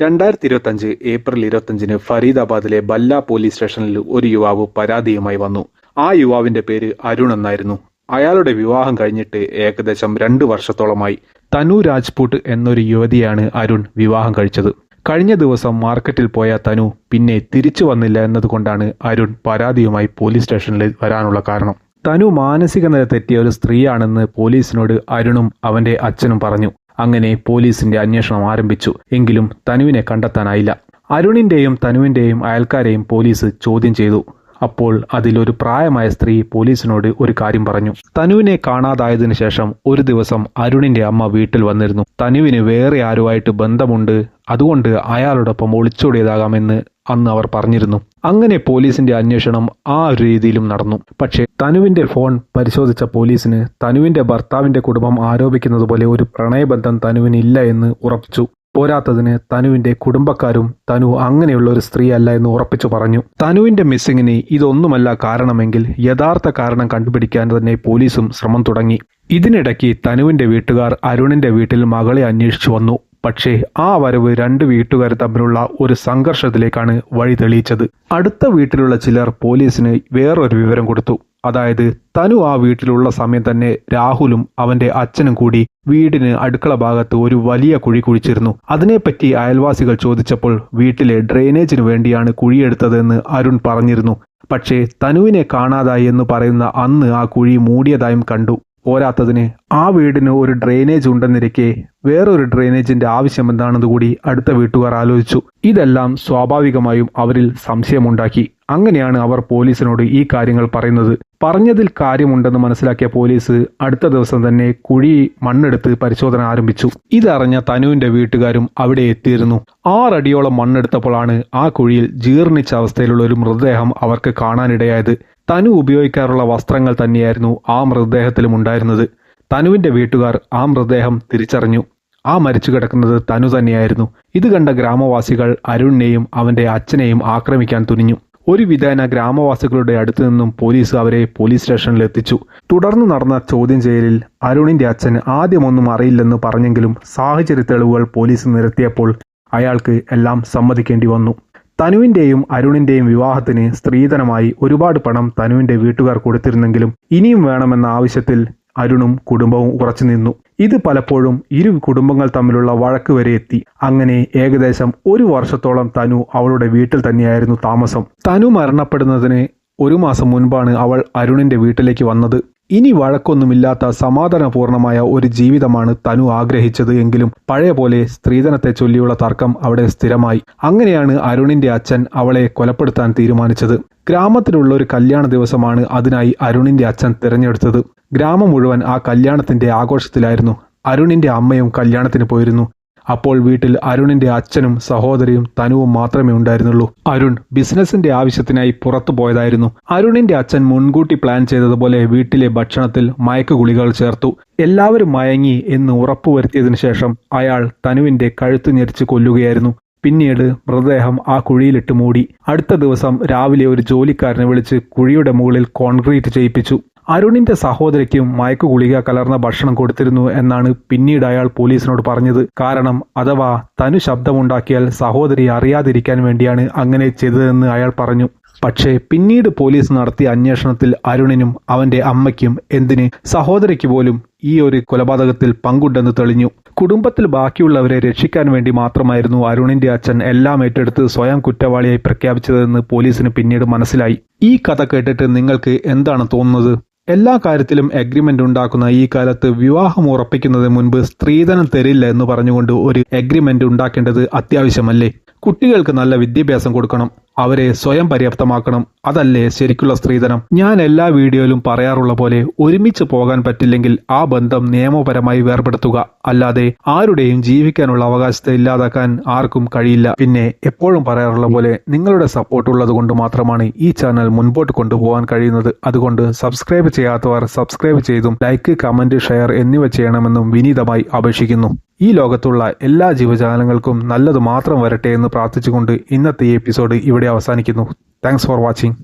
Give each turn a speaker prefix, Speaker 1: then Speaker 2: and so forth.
Speaker 1: രണ്ടായിരത്തി ഇരുപത്തഞ്ച് ഏപ്രിൽ ഇരുപത്തഞ്ചിന് ഫരീദാബാദിലെ ബല്ല പോലീസ് സ്റ്റേഷനിൽ ഒരു യുവാവ് പരാതിയുമായി വന്നു. ആ യുവാവിന്റെ പേര് അരുൺ എന്നായിരുന്നു. അയാളുടെ വിവാഹം കഴിഞ്ഞിട്ട് ഏകദേശം രണ്ട് വർഷത്തോളമായി. തനു രാജ്പൂട്ട് എന്നൊരു യുവതിയാണ് അരുൺ വിവാഹം കഴിച്ചത്. കഴിഞ്ഞ ദിവസം മാർക്കറ്റിൽ പോയ തനു പിന്നെ തിരിച്ചു വന്നില്ല എന്നതുകൊണ്ടാണ് അരുൺ പരാതിയുമായി പോലീസ് സ്റ്റേഷനിൽ വരാനുള്ള കാരണം. തനു മാനസിക നില തെറ്റിയ ഒരു സ്ത്രീയാണെന്ന് പോലീസിനോട് അരുണും അവന്റെ അച്ഛനും പറഞ്ഞു. അങ്ങനെ പോലീസിന്റെ അന്വേഷണം ആരംഭിച്ചു. എങ്കിലും തനുവിനെ കണ്ടെത്താനായില്ല. അരുണിന്റെയും തനുവിന്റെയും അയൽക്കാരെയും പോലീസ് ചോദ്യം ചെയ്തു. അപ്പോൾ അതിലൊരു പ്രായമായ സ്ത്രീ പോലീസിനോട് ഒരു കാര്യം പറഞ്ഞു. തനുവിനെ കാണാതായതിനു ശേഷം ഒരു ദിവസം അരുണിന്റെ അമ്മ വീട്ടിൽ വന്നിരുന്നു. തനുവിന് വേറെ ആരുമായിട്ട് ബന്ധമുണ്ട്. അതുകൊണ്ട് അയാളോടൊപ്പം ഒളിച്ചോടിയതാകാമെന്ന് അന്ന് അവർ പറഞ്ഞിരുന്നു. അങ്ങനെ പോലീസിന്റെ അന്വേഷണം ആ ഒരു രീതിയിലും നടന്നു. പക്ഷേ തനുവിന്റെ ഫോൺ പരിശോധിച്ച പോലീസിന് തനുവിന്റെ ഭർത്താവിന്റെ കുടുംബം ആരോപിക്കുന്നത് പോലെ ഒരു പ്രണയബന്ധം തനുവിനില്ല എന്ന് ഉറപ്പിച്ചു. പോരാത്തതിന് തനുവിന്റെ കുടുംബക്കാരും തനു അങ്ങനെയുള്ള ഒരു സ്ത്രീ അല്ല എന്ന് ഉറപ്പിച്ചു പറഞ്ഞു. തനുവിന്റെ മിസ്സിങ്ങിന് ഇതൊന്നുമല്ല കാരണമെങ്കിൽ യഥാർത്ഥ കാരണം കണ്ടുപിടിക്കാൻ തന്നെ പോലീസും ശ്രമം തുടങ്ങി. ഇതിനിടയ്ക്ക് തനുവിന്റെ വീട്ടുകാർ അരുണിന്റെ വീട്ടിൽ മകളെ അന്വേഷിച്ചു വന്നു. പക്ഷേ ആ വരവ് രണ്ട് വീട്ടുകാർ തമ്മിലുള്ള ഒരു സംഘർഷത്തിലേക്കാണ് വഴി തെളിയിച്ചത്. അടുത്ത വീട്ടിലുള്ള ചിലർ പോലീസിന് വേറൊരു വിവരം കൊടുത്തു. അതായത് തനു ആ വീട്ടിലുള്ള സമയം തന്നെ രാഹുലും അവന്റെ അച്ഛനും കൂടി വീടിന് അടുക്കള ഭാഗത്ത് ഒരു വലിയ കുഴി കുഴിച്ചിരുന്നു. അതിനെപ്പറ്റി അയൽവാസികൾ ചോദിച്ചപ്പോൾ വീട്ടിലെ ഡ്രെയിനേജിന് വേണ്ടിയാണ് കുഴിയെടുത്തതെന്ന് അരുൺ പറഞ്ഞിരുന്നു. പക്ഷേ തനുവിനെ കാണാതായി എന്ന് പറയുന്ന അന്ന് ആ കുഴി മൂടിയതായും കണ്ടു. പോരാത്തതിന് ആ വീടിന് ഒരു ഡ്രെയിനേജ് ഉണ്ടെന്നിരിക്കെ വേറൊരു ഡ്രെയിനേജിന്റെ ആവശ്യം എന്താണെന്ന് കൂടി അടുത്ത വീട്ടുകാർ ആലോചിച്ചു. ഇതെല്ലാം സ്വാഭാവികമായും അവരിൽ സംശയമുണ്ടാക്കി. അങ്ങനെയാണ് അവർ പോലീസിനോട് ഈ കാര്യങ്ങൾ പറയുന്നത്. പറഞ്ഞതിൽ കാര്യമുണ്ടെന്ന് മനസ്സിലാക്കിയ പോലീസ് അടുത്ത ദിവസം തന്നെ കുഴി മണ്ണെടുത്ത് പരിശോധന ആരംഭിച്ചു. ഇതറിഞ്ഞ തനുവിന്റെ വീട്ടുകാരും അവിടെ എത്തിയിരുന്നു. ആറടിയോളം മണ്ണെടുത്തപ്പോഴാണ് ആ കുഴിയിൽ ജീർണിച്ച അവസ്ഥയിലുള്ള ഒരു മൃതദേഹം അവർക്ക് കാണാനിടയായത്. തനു ഉപയോഗിക്കാറുള്ള വസ്ത്രങ്ങൾ തന്നെയായിരുന്നു ആ മൃതദേഹത്തിലും ഉണ്ടായിരുന്നത്. തനുവിന്റെ വീട്ടുകാർ ആ മൃതദേഹം തിരിച്ചറിഞ്ഞു. ആ മരിച്ചു കിടക്കുന്നത് തനു തന്നെയായിരുന്നു. ഇത് കണ്ട ഗ്രാമവാസികൾ അരുണിനെയും അവന്റെ അച്ഛനെയും ആക്രമിക്കാൻ തുനിഞ്ഞു. ഒരു വിധേന ഗ്രാമവാസികളുടെ അടുത്തു നിന്നും പോലീസ് അവരെ പോലീസ് സ്റ്റേഷനിൽ എത്തിച്ചു. തുടർന്ന് നടന്ന ചോദ്യം ചെയ്യലിൽ അരുണിന്റെ അച്ഛൻ ആദ്യമൊന്നും അറിയില്ലെന്ന് പറഞ്ഞെങ്കിലും സാഹചര്യ തെളിവുകൾ പോലീസ് നിരത്തിയപ്പോൾ അയാൾക്ക് എല്ലാം സമ്മതിക്കേണ്ടി വന്നു. തനുവിന്റെയും അരുണിന്റെയും വിവാഹത്തിന് സ്ത്രീധനമായി ഒരുപാട് പണം തനുവിന്റെ വീട്ടുകാർ കൊടുത്തിരുന്നെങ്കിലും ഇനിയും വേണമെന്ന ആവശ്യത്തിൽ അരുണും കുടുംബവും ഉറച്ചു നിന്നു. ഇത് പലപ്പോഴും ഇരു കുടുംബങ്ങൾ തമ്മിലുള്ള വഴക്ക് വരെ എത്തി. അങ്ങനെ ഏകദേശം ഒരു വർഷത്തോളം തനു അവളുടെ വീട്ടിൽ തന്നെയായിരുന്നു താമസം. തനു മരണപ്പെടുന്നതിന് ഒരു മാസം മുൻപാണ് അവൾ അരുണിന്റെ വീട്ടിലേക്ക് വന്നത്. ഇനി വഴക്കൊന്നുമില്ലാത്ത സമാധാനപൂർണമായ ഒരു ജീവിതമാണ് തനു ആഗ്രഹിച്ചത് എങ്കിലും പഴയ പോലെ സ്ത്രീധനത്തെ ചൊല്ലിയുള്ള തർക്കം അവിടെ സ്ഥിരമായി. അങ്ങനെയാണ് അരുണിന്റെ അച്ഛൻ അവളെ കൊലപ്പെടുത്താൻ തീരുമാനിച്ചത്. ഗ്രാമത്തിലുള്ള ഒരു കല്യാണ ദിവസമാണ് അതിനായി അരുണിന്റെ അച്ഛൻ തിരഞ്ഞെടുത്തത്. ഗ്രാമം മുഴുവൻ ആ കല്യാണത്തിന്റെ ആഘോഷത്തിലായിരുന്നു. അരുണിന്റെ അമ്മയും കല്യാണത്തിന് പോയിരുന്നു. അപ്പോൾ വീട്ടിൽ അരുണിന്റെ അച്ഛനും സഹോദരിയും തനുവും മാത്രമേ ഉണ്ടായിരുന്നുള്ളൂ. അരുൺ ബിസിനസിന്റെ ആവശ്യത്തിനായി പുറത്തു പോയതായിരുന്നു. അരുണിന്റെ അച്ഛൻ മുൻകൂട്ടി പ്ലാൻ ചെയ്തതുപോലെ വീട്ടിലെ ഭക്ഷണത്തിൽ മയക്കുഗുളികൾ ചേർത്തു. എല്ലാവരും മയങ്ങി എന്ന് ഉറപ്പുവരുത്തിയതിനു ശേഷം അയാൾ തനുവിന്റെ കഴുത്ത് ഞെരിച്ച് കൊല്ലുകയായിരുന്നു. പിന്നീട് മൃതദേഹം ആ കുഴിയിലിട്ട് മൂടി. അടുത്ത ദിവസം രാവിലെ ഒരു ജോലിക്കാരനെ വിളിച്ച് കുഴിയുടെ മുകളിൽ കോൺക്രീറ്റ് ചെയ്യിപ്പിച്ചു. അരുണിന്റെ സഹോദരിക്കും മയക്കു ഗുളിക കലർന്ന ഭക്ഷണം കൊടുത്തിരുന്നു എന്നാണ് പിന്നീട് അയാൾ പോലീസിനോട് പറഞ്ഞത്. കാരണം അഥവാ തനു ശബ്ദമുണ്ടാക്കിയാൽ സഹോദരി അറിയാതിരിക്കാൻ വേണ്ടിയാണ് അങ്ങനെ ചെയ്തതെന്ന് അയാൾ പറഞ്ഞു. പക്ഷേ പിന്നീട് പോലീസ് നടത്തിയ അന്വേഷണത്തിൽ അരുണിനും അവന്റെ അമ്മയ്ക്കും എന്തിന് സഹോദരിക്ക് പോലും ഈ ഒരു കൊലപാതകത്തിൽ പങ്കുണ്ടെന്ന് തെളിഞ്ഞു. കുടുംബത്തിൽ ബാക്കിയുള്ളവരെ രക്ഷിക്കാൻ വേണ്ടി മാത്രമായിരുന്നു അരുണിന്റെ അച്ഛൻ എല്ലാം ഏറ്റെടുത്ത് സ്വയം കുറ്റവാളിയായി പ്രഖ്യാപിച്ചതെന്ന് പോലീസിന് പിന്നീട് മനസ്സിലായി. ഈ കഥ കേട്ടിട്ട് നിങ്ങൾക്ക് എന്താണ് തോന്നുന്നത്? എല്ലാ കാര്യത്തിലും എഗ്രിമെന്റ് ഉണ്ടാക്കുന്ന ഈ കാലത്ത് വിവാഹം ഉറപ്പിക്കുന്നതിന് മുൻപ് സ്ത്രീധനം തരില്ല എന്ന് പറഞ്ഞുകൊണ്ട് ഒരു എഗ്രിമെന്റ് ഉണ്ടാക്കേണ്ടത് അത്യാവശ്യമല്ലേ? കുട്ടികൾക്ക് നല്ല വിദ്യാഭ്യാസം കൊടുക്കണം. അവരെ സ്വയം പര്യാപ്തമാക്കണം. അതല്ലേ ശരിക്കുള്ള സ്ത്രീധനം? ഞാൻ എല്ലാ വീഡിയോയിലും പറയാറുള്ള പോലെ ഒരുമിച്ച് പോകാൻ പറ്റില്ലെങ്കിൽ ആ ബന്ധം നിയമപരമായി വേർപെടുത്തുക. അല്ലാതെ ആരുടെയും ജീവിക്കാനുള്ള അവകാശത്തെ ഇല്ലാതാക്കാൻ ആർക്കും കഴിയില്ല. പിന്നെ എപ്പോഴും പറയാറുള്ള പോലെ നിങ്ങളുടെ സപ്പോർട്ട് ഉള്ളത് കൊണ്ട് മാത്രമാണ് ഈ ചാനൽ മുൻപോട്ട് കൊണ്ടുപോകാൻ കഴിയുന്നത്. അതുകൊണ്ട് സബ്സ്ക്രൈബ് ചെയ്യാത്തവർ സബ്സ്ക്രൈബ് ചെയ്തും ലൈക്ക് കമന്റ് ഷെയർ എന്നിവ ചെയ്യണമെന്നും വിനീതമായി അപേക്ഷിക്കുന്നു. ഈ ലോകത്തുള്ള എല്ലാ ജീവജാലങ്ങൾക്കും നല്ലത് മാത്രം വരട്ടെ എന്ന് പ്രാർത്ഥിച്ചുകൊണ്ട് ഇന്നത്തെ ഈ എപ്പിസോഡ് ഇവിടെ അവസാനിക്കുന്നു. Thanks for watching